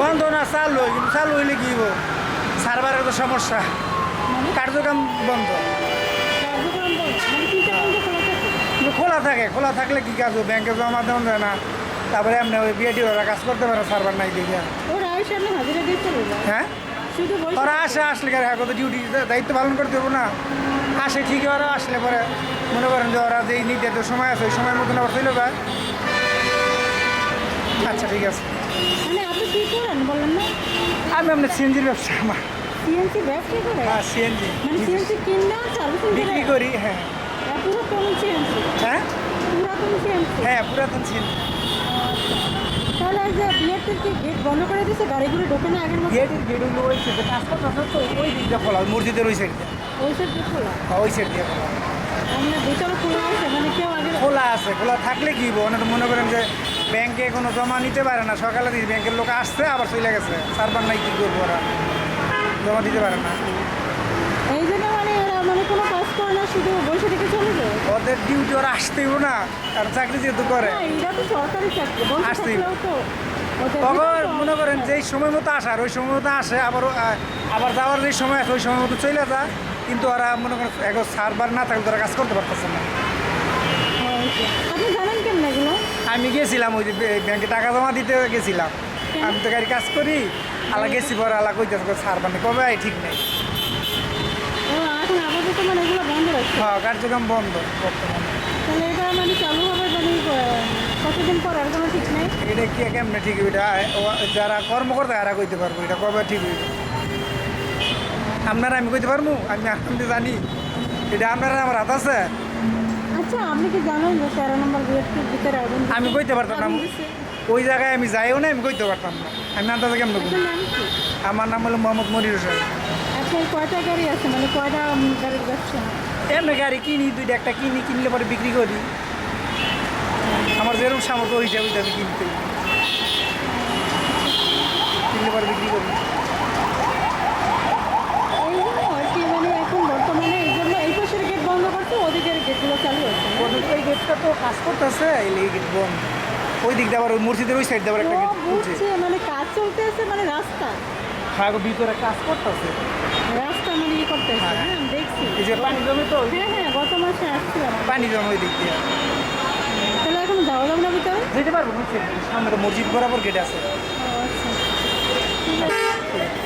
বন্ধ না চালু হয় কিন্তু চালু হইলে কি হইব? সার্ভারের তো সমস্যা। মানে? কার্যক্রম বন্ধ। খোলা থাকে খোলা থাকে খোলা থাকলে কি কাজ হবে? ব্যাংকে জমা দেওয়া যায় না। তারপরে এমনি ওই বিএটি ওরা কাজ করতে পারে সার্ভার নাই দেখে। হ্যাঁ? ওরা আসে আসলে হ্যাঁ কত ডিউটি দায়িত্ব পালন করতে হবে না। আসে ঠিকই ওরা আসলে পরে মনে করেন যে ওরা যেই নির্ধারিত সময় আছে ওই সময়ের মতন আবার চলে যায়। আচ্ছা ঠিক আছে। মানে আপনি কি করেন বলেন না? আমি আপনার সিএনজির ব্যবসা আমার। সিএনসি ব্যবসা করে? হ্যাঁ সিএনজি মানে সিএনসি কিনা সার্ভিসিং বিক্রি করে? করি হ্যাঁ। আর পুরাতন সিএনসি হ্যাঁ? পুরাতন সিএনসি হ্যাঁ পুরাতন সিএনজি তাহলে যে বিয়ের কি গেট বন্ধ করে দিচ্ছে গাড়িগুলো ঢোকে না আগের মতো? গেটের গেটগুলো ওই সাইডে তো ওই দিকটা খোলা মসজিদের ওই সাইড ওই সাইড দিয়ে খোলা? হ্যাঁ, ওই সাইড দিয়ে খোলা। আমরা ভিতরে খোলা আছে? মানে কেউ আগে খোলা আছে খোলা থাকলে কি অনেক মনে করেন যে ব্যাংকে কোনো জমা নিতে পারে না সকালে দিই ব্যাংকের লোক আসছে আবার চলে গেছে। সার্ভার নাই কি করব ওরা? জমা দিতে পারে না। এই জন্য মানে ওরা মানে কোনো কাজ করে না শুধু বসে থেকে চলে যায়। ওদের ডিউটি ওরা আসতেই না আর চাকরি যেহেতু করে। এটা তো সরকারি চাকরি আসতেই। তখন মনে করেন যেই সময় মতো আসার ওই সময় মতো আসে আবার আবার যাওয়ার যে সময় আছে ওই সময় মতো চলে যায়। কিন্তু ওরা মনে করেন এখন সার্ভার না থাকলে তারা কাজ করতে পারতেছে না হয়েছে। আপনি জানেন কেমন এগুলো আমি গেছিলাম ওই যে ব্যাংকে টাকা জমা দিতে গেছিলাম। আমি তো গাড়ি কাজ করি আলা গেছি পরে আলা কইতেছে সার্ভার নেই কবে আই ঠিক নেই। মানে হ্যাঁ কার্যক্রম বন্ধ বর্তমানে। তাহলে এটা মানে চালু হবে মানে কতদিন পর আর কোনো ঠিক নেই? এটা কি কেমনে ঠিক এটা যারা কর্মকর্তা এরা কইতে পারব এটা কবে ঠিক হইবে? আপনারা আমি কইতে পারব? আমি আমি জানি। এটা আপনারা আমার হাত আছে? আচ্ছা আপনি কি জানেন যে তেরো নম্বর বিয়েটির ভিতরে আগুন আমি কইতে পারতাম না। ওই জায়গায় আমি যাইও না আমি কইতে পারতাম না। আমি আন্দাজে কেমন আমার নাম হলো মোহাম্মদ মনির হোসেন। আপনার কয়টা গাড়ি আছে? মানে কয়টা উম, গাড়ির ব্যবসা এমনি গাড়ি কিনি দুইটা একটা কিনি কিনলে পরে বিক্রি করি। আমার যেরকম সামর্থ্য ওই হিসাবে আমি কিনতে। কিনলে পরে বিক্রি করি এই জন্য আর কি মানে এখন বর্তমানে এই জন্য এই পাশের গেট বন্ধ করছে ওদিকের গেটগুলো চালু গেটটা তো কাজ করতেছে এই গেট বন্ধ। ওই দিক দিয়ে আবার ওই মসজিদের ওই সাইড দিয়ে আবার একটা গেট খুলছে। মানে কাজ চলতেছে মানে রাস্তা। হ্যাঁ ভিতরে কাজ করতেছে। রাস্তা মানে করতেছে হ্যাঁ। হ্যাঁ দেখছি। এই যে পানি জমে তো হ্যাঁ হ্যাঁ গত মাসে আসছিলাম পানি জমে ওই দিক দিয়ে। তাহলে এখন যাওয়া যাবে না ভিতরে? যেতে পারব সামনে তো মসজিদ বরাবর গেট আছে। আচ্ছা। ঠিক আছে।